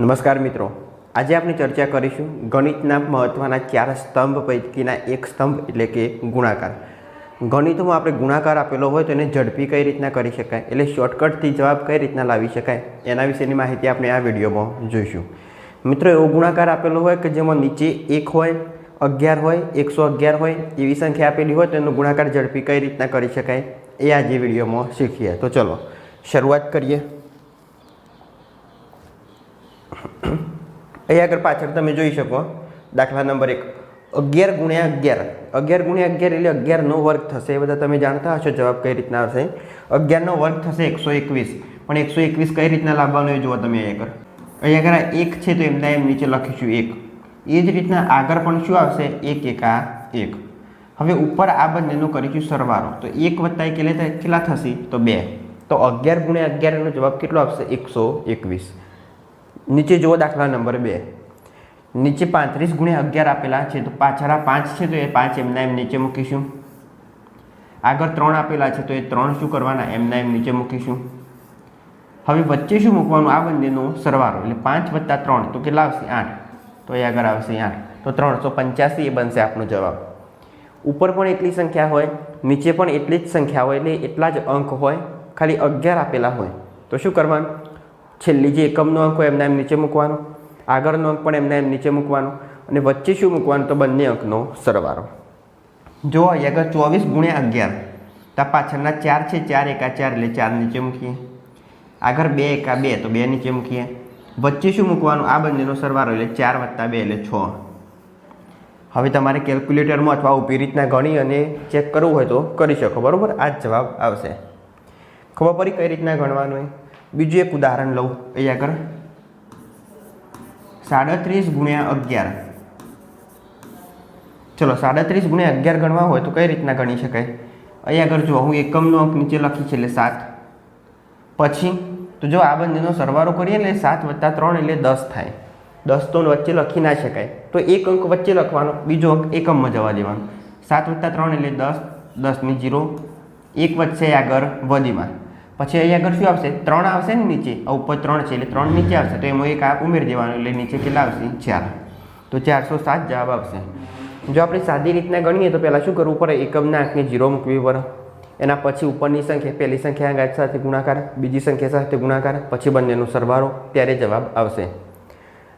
નમસ્કાર મિત્રો. આજે આપણે ચર્ચા કરીશું ગણિતના મહત્ત્વના ચાર સ્તંભ પૈકીના એક સ્તંભ એટલે કે ગુણાકાર. ગણિતમાં આપણે ગુણાકાર આપેલો હોય તો એને ઝડપી કઈ રીતના કરી શકાય, એટલે શોર્ટકટથી જવાબ કઈ રીતના લાવી શકાય, એના વિશેની માહિતી આપણે આ વિડીયોમાં જોઈશું. મિત્રો, એવો ગુણાકાર આપેલો હોય કે જેમાં નીચે એક હોય, અગિયાર હોય, એકસો અગિયાર હોય, એવી સંખ્યા આપેલી હોય તો એનો ગુણાકાર ઝડપી કઈ રીતના કરી શકાય, એ આજે વિડીયોમાં શીખીએ. તો ચલો, શરૂઆત કરીએ. અહીં આગળ પાછળ તમે જોઈ શકો, દાખલા નંબર એક. અગિયાર ગુણ્યા અગિયાર. અગિયાર ગુણ્યા અગિયાર એટલે અગિયારનો વર્ગ થશે. એ બધા તમે જાણતા હશો જવાબ કઈ રીતના આવશે. અગિયારનો વર્ગ થશે એકસો એકવીસ. પણ એકસો એકવીસ કઈ રીતના લાવવાનો એ જુઓ તમે અહીંયા આગળ. અહીંયા આગળ આ એક છે તો એમના એમ નીચે લખીશું એક. એ જ રીતના આગળ પણ શું આવશે? એક, એકા એક. હવે ઉપર આ બંનેનો કરીશું સરવાળો. તો એક વત્તા એક એટલે કેટલા થશે? તો બે. તો અગિયાર ગુણ્યા અગિયારનો જવાબ કેટલો આવશે? એકસો એકવીસ. નીચે જુઓ દાખલા નંબર બે. નીચે પાંત્રીસ ગુણ્યા અગિયાર આપેલા છે, તો પાછળ પાંચ છે, તો એ પાંચ એમના એમ નીચે મૂકીશું. આગળ ત્રણ આપેલા છે, તો એ ત્રણ શું કરવાના? એમના એમ નીચે મૂકીશું. હવે વચ્ચે શું મૂકવાનું? આ બંનેનો સરવાળો. એટલે પાંચ વત્તા ત્રણ, તો કેટલા આવશે? આઠ. તો એ આગળ આવશે આઠ. તો ત્રણસો પંચ્યાસી એ બનશે આપણો જવાબ. ઉપર પણ એટલી સંખ્યા હોય, નીચે પણ એટલી જ સંખ્યા હોય, એટલે એટલા જ અંક હોય, ખાલી અગિયાર આપેલા હોય. તો શું કરવાનું? છેલ્લી જે એકમનો અંક હોય એમના એમ નીચે મૂકવાનો, આગળનો અંક પણ એમના એમ નીચે મૂકવાનો અને વચ્ચે શું મૂકવાનું તો બંને અંકનો સરવાળો. જો અહીં આગળ ચોવીસ ગુણ્યા અગિયાર, તો પાછળના ચાર છે, ચાર એકા ચાર એટલે ચાર નીચે મૂકીએ. આગળ બે એકા બે, તો બે નીચે મૂકીએ. વચ્ચે શું મૂકવાનું? આ બંનેનો સરવાળો એટલે ચાર વત્તા બે એટલે છ. હવે તમારે કેલ્ક્યુલેટરમાં અથવા ઊભી રીતના ગણી અને ચેક કરવું હોય તો કરી શકો. બરાબર? આ જ જવાબ આવશે. ખબર પડી કઈ રીતના ગણવાનું હોય? બીજું એક ઉદાહરણ લઉં અહીંયા આગળ. સાડત્રીસ ગુણ્યા અગિયાર. ચલો, સાડત્રીસ ગુણ્યા અગિયાર ગણવા હોય તો કઈ રીતના ગણી શકાય? અહીં આગળ જો, હું એકમનો અંક નીચે લખી છે એટલે સાત. પછી, તો જો આ બંનેનો સરવારો કરીએ એટલે સાત વત્તા ત્રણ એટલે દસ થાય. દસ તો વચ્ચે લખી ના શકાય. તો એક અંક વચ્ચે લખવાનો, બીજો અંક એકમમાં જવા દેવાનો. સાત વત્તા ત્રણ એટલે દસ, દસની જીરો. એક વચ્ચે આગળ વધીમાં પછી અહીં આગળ શું આવશે? ત્રણ આવશે ને નીચે? આ ઉપર ત્રણ છે, એટલે ત્રણ નીચે આવશે. તો એમાં એક આ ઉમેરી દેવાનું, એટલે નીચે કેટલા આવશે? ચાર. તો ચારસો સાત જવાબ આવશે. જો આપણે સાદી રીતના ગણીએ તો પહેલાં શું કરવું પડે? એકમના આંકને જીરો મૂકવી પડે. એના પછી ઉપરની સંખ્યા, પહેલી સંખ્યા ગાંઠ સાથે ગુણાકાર, બીજી સંખ્યા સાથે ગુણાકાર, પછી બંનેનો સરવાળો, ત્યારે જવાબ આવશે.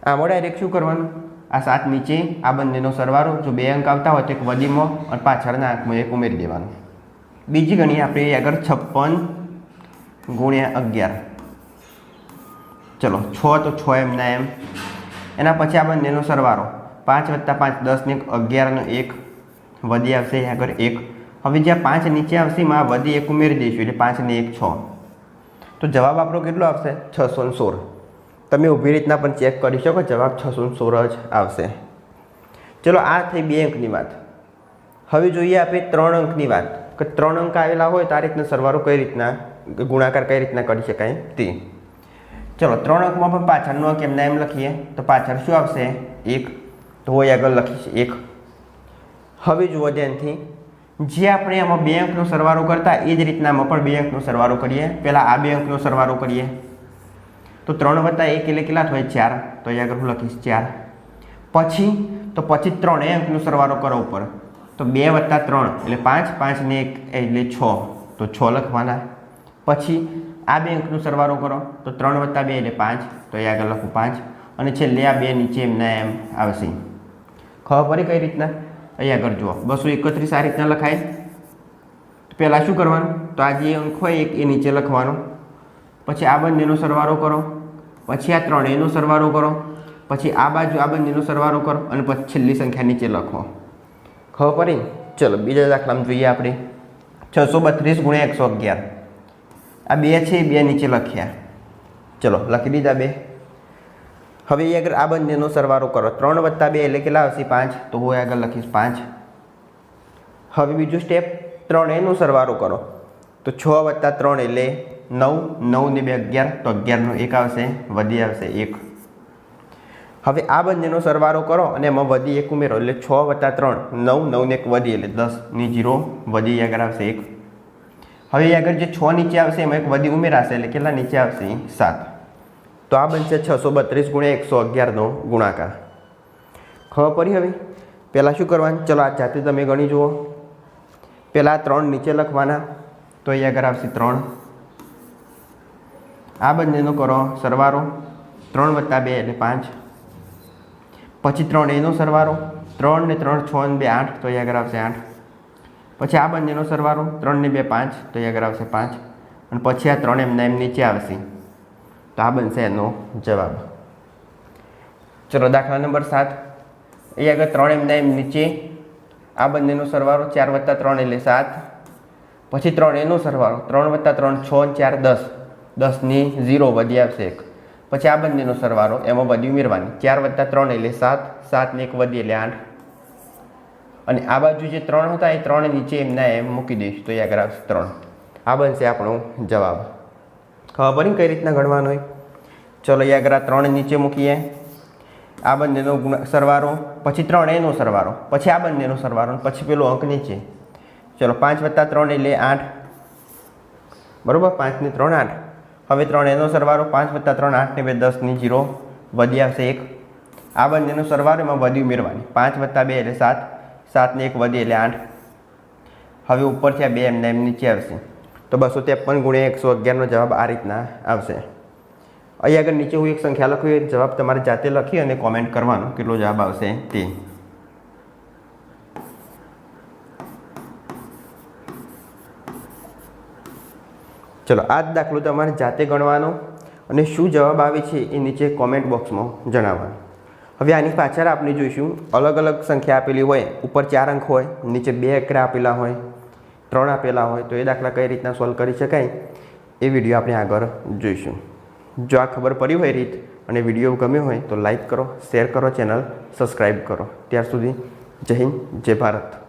આમાં ડાયરેક્ટ શું કરવાનું? આ સાત નીચે, આ બંનેનો સરવાળો, જો બે અંક આવતા હોય તો એક વધીમાં અને પાછળના આંકમાં એક ઉમેરી દેવાનું. બીજી ગણીએ આપણે આગળ છપ્પન ગુણ્યા અગિયાર. ચલો, છ તો છ એમના એમ. એના પછી આ બંનેનો સરવારો પાંચ વત્તા પાંચ, દસ અગિયારનો એક વધી આવશે આગળ એક. હવે જ્યાં પાંચ નીચે આવશે, એમાં વધી એક ઉમેરી દઈશું, એટલે પાંચને એક છ. તો જવાબ આપણો કેટલો આવશે? છસો ને સોળ. તમે ઊભી રીતના પણ ચેક કરી શકો, જવાબ છસો સોળ જ આવશે. ચલો, આ થઈ બે અંકની વાત. હવે જોઈએ આપણે ત્રણ અંકની વાત. કે ત્રણ અંક આવેલા હોય, તો સરવાળો કઈ રીતના? ગુણાકાર કઈ રીતના કરી શકાય? તે ચલો, ત્રણ અંકમાં પણ પાછળનો અંક એમના એમ લખીએ, તો પાછળ શું આવશે? એક. તો હોય આગળ લખીશ. એક. હવે જુઓ ધ્યાનથી. જે આપણે આમાં બે અંકનો સરવાળો કરતા, એ જ રીતના આમાં પણ બે અંકનો સરવાળો કરીએ. પહેલાં આ બે અંકનો સરવાળો કરીએ. તો ત્રણ વત્તા એક એટલે કેટલા થાય? ચાર. તો અહીં આગળ હું લખીશ ચાર. પછી, તો પછી ત્રણ એ અંકનો સરવાળો કરો ઉપર. તો બે વત્તા ત્રણ એટલે પાંચ. પાંચ ને એક એટલે છ. તો છ લખવાના. પછી આ બે અંકનો સરવાળો કરો તો ત્રણ વત્તા બે એટલે પાંચ, તો અહીં આગળ લખું પાંચ. અને છેલ્લે આ બે નીચે એમના એમ આવશે. ખબર પડી કઈ રીતના? અહીં આગળ જુઓ. બસો એકત્રીસ આ રીતના લખાય. પહેલાં શું કરવાનું? તો આ જે અંક હોય એક, એ નીચે લખવાનો. પછી આ બંનેનો સરવાળો કરો. પછી આ ત્રણેયનો સરવાળો કરો. પછી આ બાજુ આ બંનેનો સરવાળો કરો. અને પછી છેલ્લી સંખ્યા નીચે લખો. ખબર પડી? ચલો, બીજા દાખલામાં જોઈએ આપણે. છસો બત્રીસ ગુણ્યા એકસો અગિયાર. આ બે છે, બે નીચે લખ્યા. ચલો, લખી દીધા બે. હવે એ આગળ આ બંનેનો સરવારો કરો. ત્રણ વત્તા બે એટલે કેટલા આવશે? પાંચ. તો હું આગળ લખીશ પાંચ. હવે બીજું સ્ટેપ ત્રણ એનો સરવારો કરો. તો છ વત્તા ત્રણ એટલે નવ. નવ ને બે અગિયાર. તો અગિયારનો એક આવશે, વધી આવશે એક. હવે આ બંનેનો સરવારો કરો અને એમાં વધી એક ઉમેરો. એટલે છ વત્તા ત્રણ. નવ નવ ને એક વધી એટલે દસની જીરો વધી આગળ આવશે એક. હવે આગળ જે છ નીચે આવશે, એમાં એક વધી ઉમેરાશે, એટલે કેટલા નીચે આવશે સાત. તો આ બનશે છસો બત્રીસ ગુણ્યા એકસો અગિયારનો ગુણાકાર. ખબર પડી હવે. પહેલાં શું કરવાનું? ચલો, આ જાતે તમે ગણી જુઓ. પહેલાં ત્રણ નીચે લખવાના. તો અહીં આગળ આવશે ત્રણ. આ બંનેનો કરો સરવારો. ત્રણ વત્તા બે એટલે પાંચ. પછી ત્રણ એનો સરવારો. ત્રણ ને ત્રણ છ ને બે આઠ, તો અહીં આગળ આવશે આઠ. પછી આ બંનેનો સરવારો ત્રણને બે પાંચ, તો અહીંયા આગળ આવશે પાંચ. અને પછી આ ત્રણ એમના એમ નીચે આવશે. તો આ બનશે એનો જવાબ. ચલો, દાખલા નંબર સાત. એ આગળ ત્રણ એમના એમ નીચે. આ બંનેનો સરવાળો ચાર વત્તા ત્રણ એટલે સાત. પછી ત્રણ એનો સરવાળો, ત્રણ વત્તા ત્રણ છ ચાર દસ. દસની ઝીરો વધી આવશે એક. પછી આ બંનેનો સરવાળો એમાં બધી ઉમેરવાની. ચાર વત્તા ત્રણ એટલે સાત, સાતને એક વધી એટલે આઠ. અને આ બાજુ જે ત્રણ હતા, એ ત્રણ નીચે એમના એમ મૂકી દઈશ. તો યાદ આગળ ત્રણ. આ બનશે આપણો જવાબ. ખબર ને કઈ રીતના ગણવાનું હોય? ચલો યાગરા ત્રણ નીચે મૂકીએ. આ બંનેનો સરવારો. પછી ત્રણ, એનો સરવારો. પછી આ બંનેનો સરવારો પછી પેલો અંક નીચે. ચલો, પાંચ વત્તા ત્રણ એટલે આઠ. બરાબર? પાંચને ત્રણ, આઠ. હવે ત્રણ, એનો સરવારો. પાંચ વત્તા ત્રણ આઠને બે દસની જીરો વધી આવશે એક. આ બંનેનો સરવારો એમાં વધી ઉમેરવાની. પાંચ વત્તા બે એટલે સાત. સાતને એક વધી એટલે આઠ. હવે ઉપરથી આ બે એમને એમ નીચે આવશે. તો બસો ત્રેપન ગુણ્યા એકસો અગિયારનો જવાબ આ રીતના આવશે. અહીં આગળ નીચે હું એક સંખ્યા લખું, એ જવાબ તમારે જાતે લખી અને કોમેન્ટ કરવાનો કેટલો જવાબ આવશે તે. ચલો, આ જ દાખલો તમારે જાતે ગણવાનો અને શું જવાબ આવે છે એ નીચે કોમેન્ટ બોક્સમાં જણાવવાનું. હવે આની પાછળ આપણે જોઈશું, અલગ અલગ સંખ્યા આપેલી હોય, ઉપર ચાર અંક હોય, નીચે બે એકરા આપેલા હોય, ત્રણ આપેલા હોય, તો એ દાખલા કઈ રીતના સોલ્વ કરી શકાય, એ વીડિયો આપણે આગળ જોઈશું. જો આ ખબર પડી હોય રીત અને વીડિયો ગમ્યો હોય તો લાઈક કરો શેર કરો ચેનલ સબસ્ક્રાઈબ કરો. ત્યાર સુધી જય હિન્દ, જય ભારત.